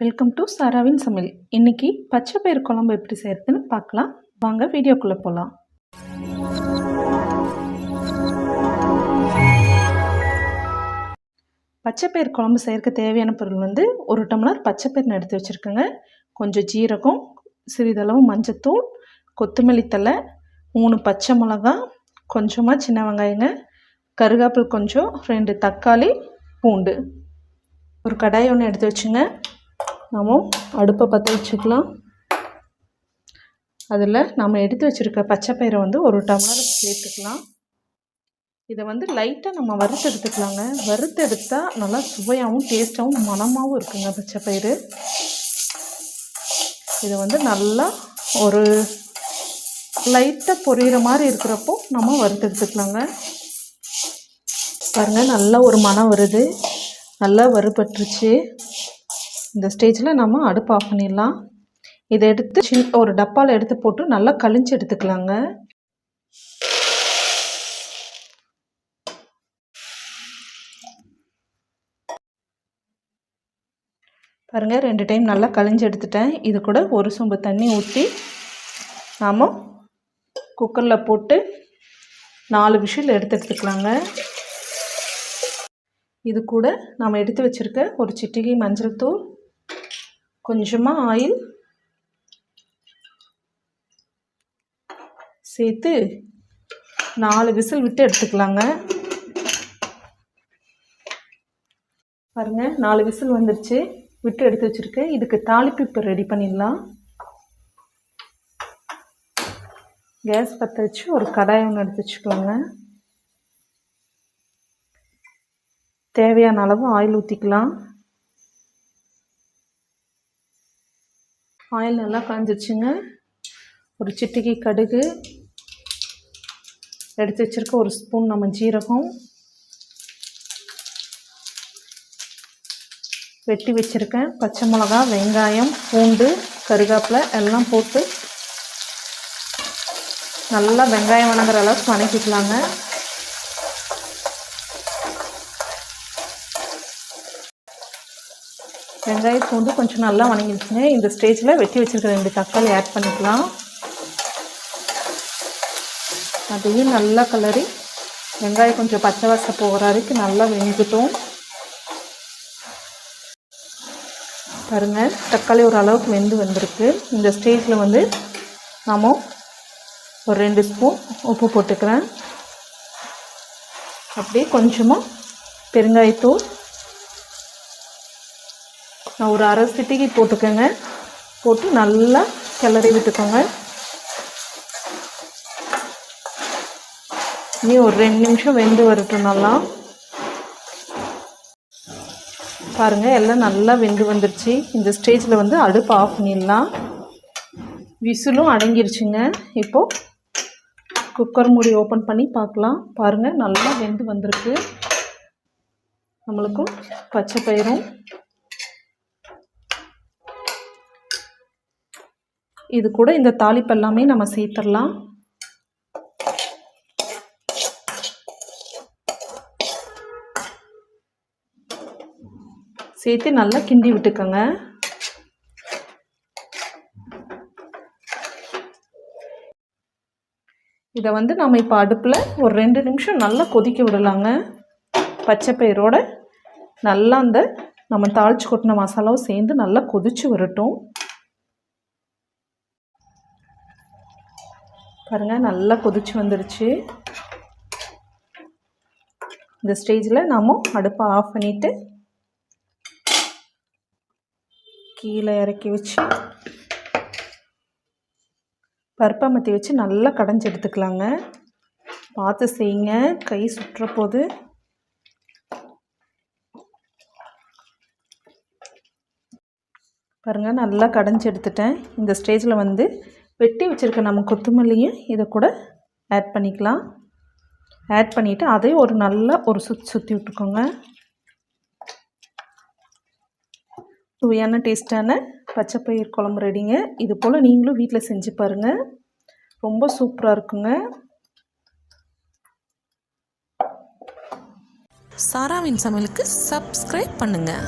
Welcome to சாராவின் சமையல். இன்னைக்கு பச்சை பயிர் குழம்பு எப்படி செய்யறதுன்னு பார்க்கலாம். வாங்க வீடியோக்குள்ளே போகலாம் பச்சை பயிர் குழம்பு செய்யறதுக்கு தேவையான பொருள் வந்து ஒரு டம்ளர் பச்சை பயிர் எடுத்து வச்சுருக்கேங்க. கொஞ்சம் ஜீரகம் சிறிதளவு மஞ்சத்தூள் கொத்தமல்லி தழை மூணு பச்சை மிளகா கொஞ்சமாக சின்ன வெங்காயங்க கருவேப்பில் கொஞ்சம் ரெண்டு தக்காளி பூண்டு. ஒரு கடாய் ஒன்று எடுத்து வச்சுங்க. நாம் அடுப்பை பற்ற வச்சுக்கலாம். அதில் நம்ம எடுத்து வச்சுருக்க பச்சை பயிரை வந்து ஒரு டம்ளர் சேர்த்துக்கலாம். இதை வந்து லைட்டாக நம்ம வறுத்து எடுத்துக்கலாங்க. வறுத்து எடுத்தால் நல்லா சுவையாகவும் டேஸ்ட்டாகவும் மணமாகவும் இருக்குங்க பச்சை பயிறு. இதை வந்து நல்லா ஒரு லைட்டாக பொரியிற மாதிரி இருக்கிறப்போ நம்ம வறுத்து எடுத்துக்கலாங்க. பாருங்கள் நல்லா ஒரு மணம் வருது. நல்லா வறுபட்டுருச்சு. இந்த ஸ்டேஜில் நம்ம அடுப்பு ஆஃப் பண்ணிடலாம். இதை எடுத்து ஒரு டப்பாவில் எடுத்து போட்டு நல்லா கழிஞ்சு எடுத்துக்கலாங்க. பாருங்கள் ரெண்டு டைம் நல்லா கழிஞ்சு எடுத்துட்டேன். இது கூட ஒரு சொம்பு தண்ணி ஊற்றி நாம் குக்கரில் போட்டு நாலு விஷில் எடுத்து எடுத்துக்கலாங்க. இது கூட நாம் எடுத்து வச்சுருக்க ஒரு சிட்டிகை மஞ்சள் தூள் கொஞ்சமாக ஆயில் சேர்த்து நாலு விசில் விட்டு எடுத்துக்கலாங்க. பாருங்கள் நாலு விசில் வந்துருச்சு. விட்டு எடுத்து வச்சுருக்கேன். இதுக்கு தாளிப்பு இப்போ ரெடி பண்ணிடலாம். கேஸ் பற்ற வச்சு ஒரு கடாய் ஒன்று எடுத்து வச்சுக்கலாங்க. தேவையான அளவு ஆயில் ஊற்றிக்கலாம் ஆயில் நல்லா காஞ்சிச்சுங்க ஒரு சிட்டிகை கடுகு. எடுத்து வச்சுருக்க ஒரு ஸ்பூன் நம்ம ஜீரகம். வெட்டி வச்சுருக்கேன். பச்சை மிளகா வெங்காயம் பூண்டு கருவேப்பிலை எல்லாம் போட்டு நல்லா வெங்காயம் வணங்குற அளவுக்கு வணக்கிக்கலாங்க. வெங்காயம் பூண்டு கொஞ்சம் நல்லா வணங்கிடுச்சுங்க. இந்த ஸ்டேஜில் வெட்டி வச்சுருக்க ரெண்டு தக்காளி ஆட் பண்ணிக்கலாம். அதையும் நல்லா கலரி வெங்காயம் கொஞ்சம் பச்சை வாசம் போகிற வரைக்கும் நல்லா வெந்துட்டும். பாருங்கள் தக்காளி ஒரு அளவுக்கு வெந்து வந்திருக்கு. இந்த ஸ்டேஜில் வந்து நாம் ஒரு ரெண்டு ஸ்பூன் உப்பு போட்டுக்கிறேன். அப்படியே கொஞ்சமாக பெருங்காயத்தூள் நான் ஒரு அரை சிட்டிக்கு போட்டுக்கோங்க. போட்டு நல்லா கிளறி விட்டுக்கோங்க. நீ ஒரு ரெண்டு நிமிஷம் வெந்து வரட்டும் நல்லா பாருங்கள் எல்லாம் நல்லா வெந்து வந்துருச்சு. இந்த ஸ்டேஜில் வந்து அடுப்பு ஆஃப் பண்ணிடலாம். விசிலும் அடங்கிருச்சுங்க. இப்போது குக்கர் மூடி ஓப்பன் பண்ணி பார்க்கலாம். பாருங்கள் நல்லா வெந்து வந்திருக்கு. நம்மளுக்கும் பச்சை பயிரும் இது கூட இந்த தாளிப்பு எல்லாமே நம்ம சேர்த்துடலாம். சேர்த்து நல்லா கிண்டி விட்டுக்கோங்க. இதை வந்து நம்ம இப்போ அடுப்பில் ஒரு ரெண்டு நிமிஷம் நல்லா கொதிக்க விடலாங்க. பச்சை பயிரோட நல்லா அந்த நம்ம தாளிச்சு கொட்டின மசாலாவும் சேர்ந்து நல்லா கொதிச்சு வரட்டும். பாருங்கள் நல்லா கொதிச்சு வந்துருச்சு. இந்த ஸ்டேஜில் நாம் அடுப்பை ஆஃப் பண்ணிவிட்டு கீழே இறக்கி வச்சு பருப்பமத்தி வச்சு நல்லா கடைஞ்சி எடுத்துக்கலாங்க. பார்த்து செய்யுங்க. கை சுற்றுற போது பாருங்கள் நல்லா கடைஞ்சி எடுத்துட்டேன். இந்த ஸ்டேஜில் வந்து வெட்டி வச்சுருக்க நம்ம கொத்தமல்லியும் இதை கூட ஆட் பண்ணிக்கலாம். ஆட் பண்ணிவிட்டு அதையும் ஒரு நல்லா ஒரு சுற்றி சுற்றி விட்டுக்கோங்க. சுவையான டேஸ்ட்டான பச்சைப்பயிர் குழம்பு ரெடிங்க இது போல் நீங்களும் வீட்டில் செஞ்சு பாருங்கள் ரொம்ப சூப்பராக இருக்குங்க. சாராவின் சமையலுக்கு சப்ஸ்கிரைப் பண்ணுங்கள்